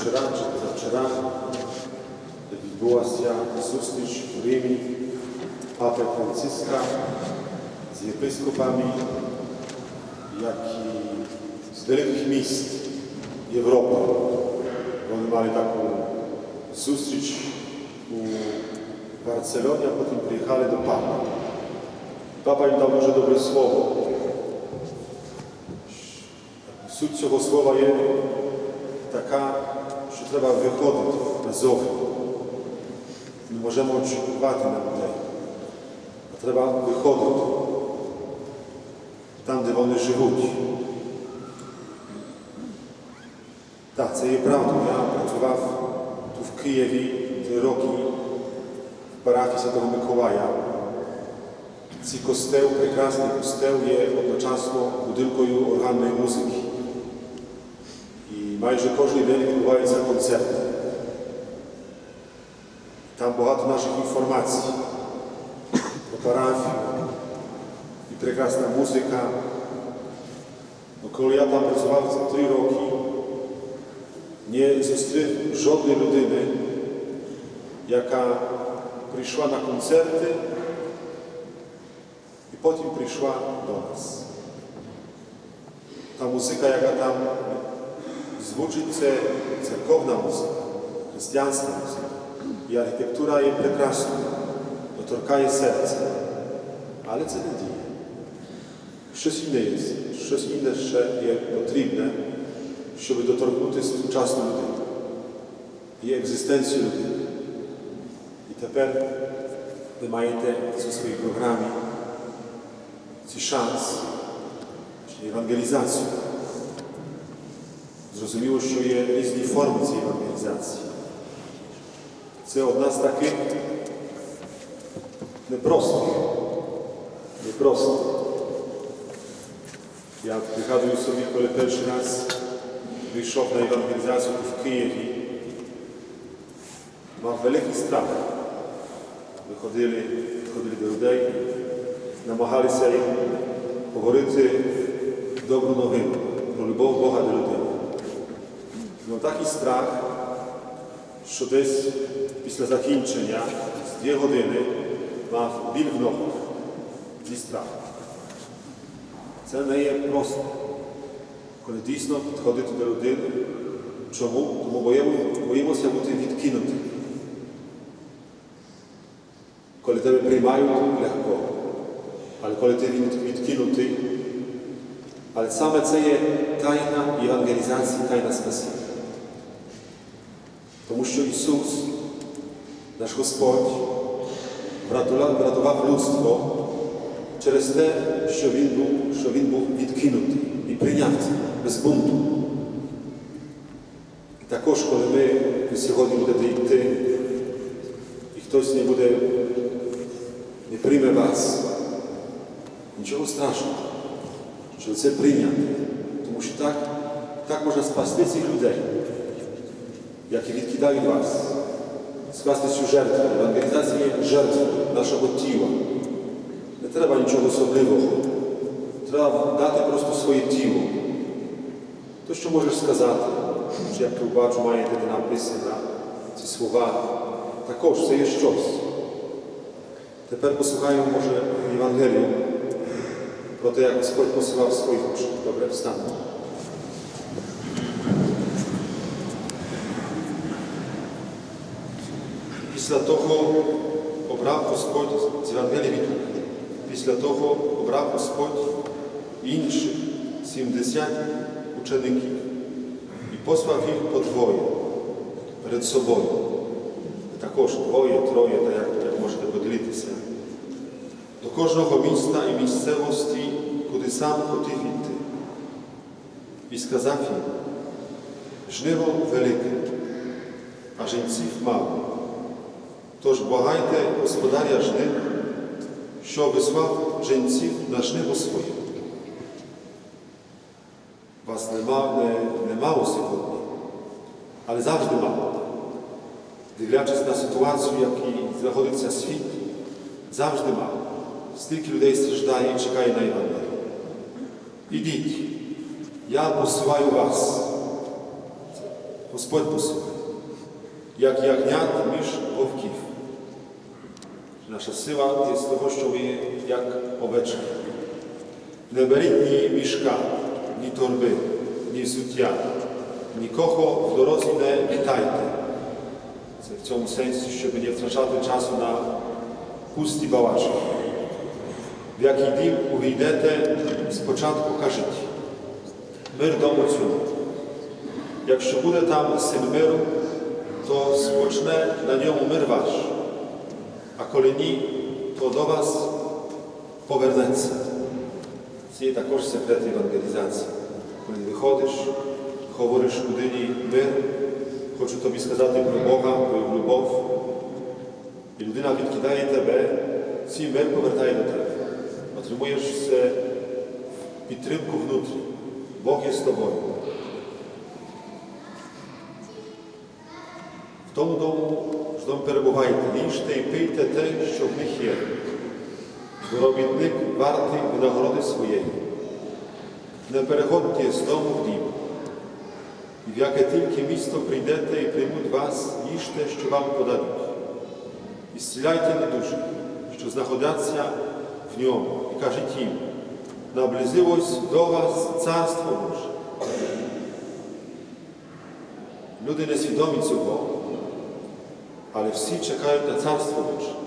вчора чи позавчора відбулася зустріч в Римі папи Франциска з єпископами, як і з великих міст Європи. Вони мали таку зустріч у Барселоні, а потім приїхали до папи. Папа їм дав дуже добре слово. Суть цього слова є така, що треба виходити назовні. Не можемо очікувати на людей. А треба виходити там, де вони живуть. Так, це є правда. Я працював тут в Києві три роки в парафії Святого Миколая. Цей костел, прекрасний костел є одночасно будинкою органної музики. І майже кожен день відбуваються концерти. Там багато наших інформацій про парафію і прекрасна музика. Ну, коли я там працював за три роки, не зустрів жодної людини, яка прийшла на концерти і потім прийшла до нас. Та музика, яка там звучить, це церковна музика, християнська музика. І архітектура є прекрасною, доторкає серце. Але це не діє. Щось інне є, щось інне ще є потрібне, щоб доторкнути сучасну людину, її екзистенцію людини. І тепер ви маєте у своїй програмі цей шанс, чи евангелізацію. Зрозуміло, що є різні форми цієї евангелізації. Це одна з таких непростих. Непростих. Я пригадую собі, коли перший раз вийшов на евангелізацію в Києві, мав великий страх. Виходили, виходили до людей, намагалися їм говорити добру новину про любов Бога до людини. Ну такий страх, що десь після закінчення з дві години мав біль в ногах зі страху. Це не є просто, коли дійсно підходити до людини. Чому? Тому боїмося бути відкинуті. Коли тебе приймають легко, але коли ти відкинутий, але саме це є тайна евангелізації, тайна спасіння. Тому що Ісус, наш Господь, врятував, людство через те, що Він був, що він був відкинутий і прийняв без бунту. І також, коли ми, ви сьогодні будете йти, і хтось не буде, не прийме вас, нічого страшного, що це прийняти. Тому що так, так можна спасти цих людей, які відкидають вас, скласти цю жертву. Евангелізація є жертвою нашого тіла. Не треба нічого особливого. Треба дати просто своє тіло. То, що можеш сказати, що як тут бачу, маєте де написано ці слова, також це є щось. Тепер послухаємо, може, Євангелію про те, як Господь посилав своїх учнів. Добре, встанемо. Після того обрав Господь з Євангелії від. Після того обрав Господь інших 70 учеників і послав їх по двоє перед собою. Також двоє, троє, та як, як можете поділитися. До кожного міста і місцевості, куди сам хотів іти. І сказав їм, жниво велике, а жінців мало. Тож благайте господаря жнив, що вислав жінців на жниво своє. Вас нема, не, не мало сьогодні, але завжди мало. Дивлячись на ситуацію, в якій знаходиться світ, завжди мало. Стільки людей страждає і чекає на Євангелію. Ідіть, я посилаю вас. Господь посилає, як ягнят між вовків. Наша сила є з того, що ми є як овечки. Не беріть ні мішка, ні торби, ні взуття, нікого в дорозі не вітайте. Це в цьому сенсі, щоб не втрачати часу на пусті балачки. В який дім увійдете, спочатку кажіть мир дому цьому. Якщо буде там син миру, то спочне на ньому мир ваш, а коли ні, то до вас повернеться. Це є також секрет евангелізації. Коли виходиш, говориш людині мир, хочу тобі сказати про Бога, про любов, і людина відкидає тебе, цей мир повертає до тебе. Отримуєш це підтримку внутрі. Бог є з тобою. В тому дому ж дом перебувайте, їжте і пийте те, що в них є. Бо робітник вартий винагороди своєї. Не переходьте з дому в дім. І в яке тільки місто прийдете і приймуть вас, їжте, що вам подадуть. І зціляйте недужих, що знаходяться в ньому, і кажіть їм, наблизилось до вас Царство Боже. Люди несвідомі цього, але всі чекають на Царство Боже.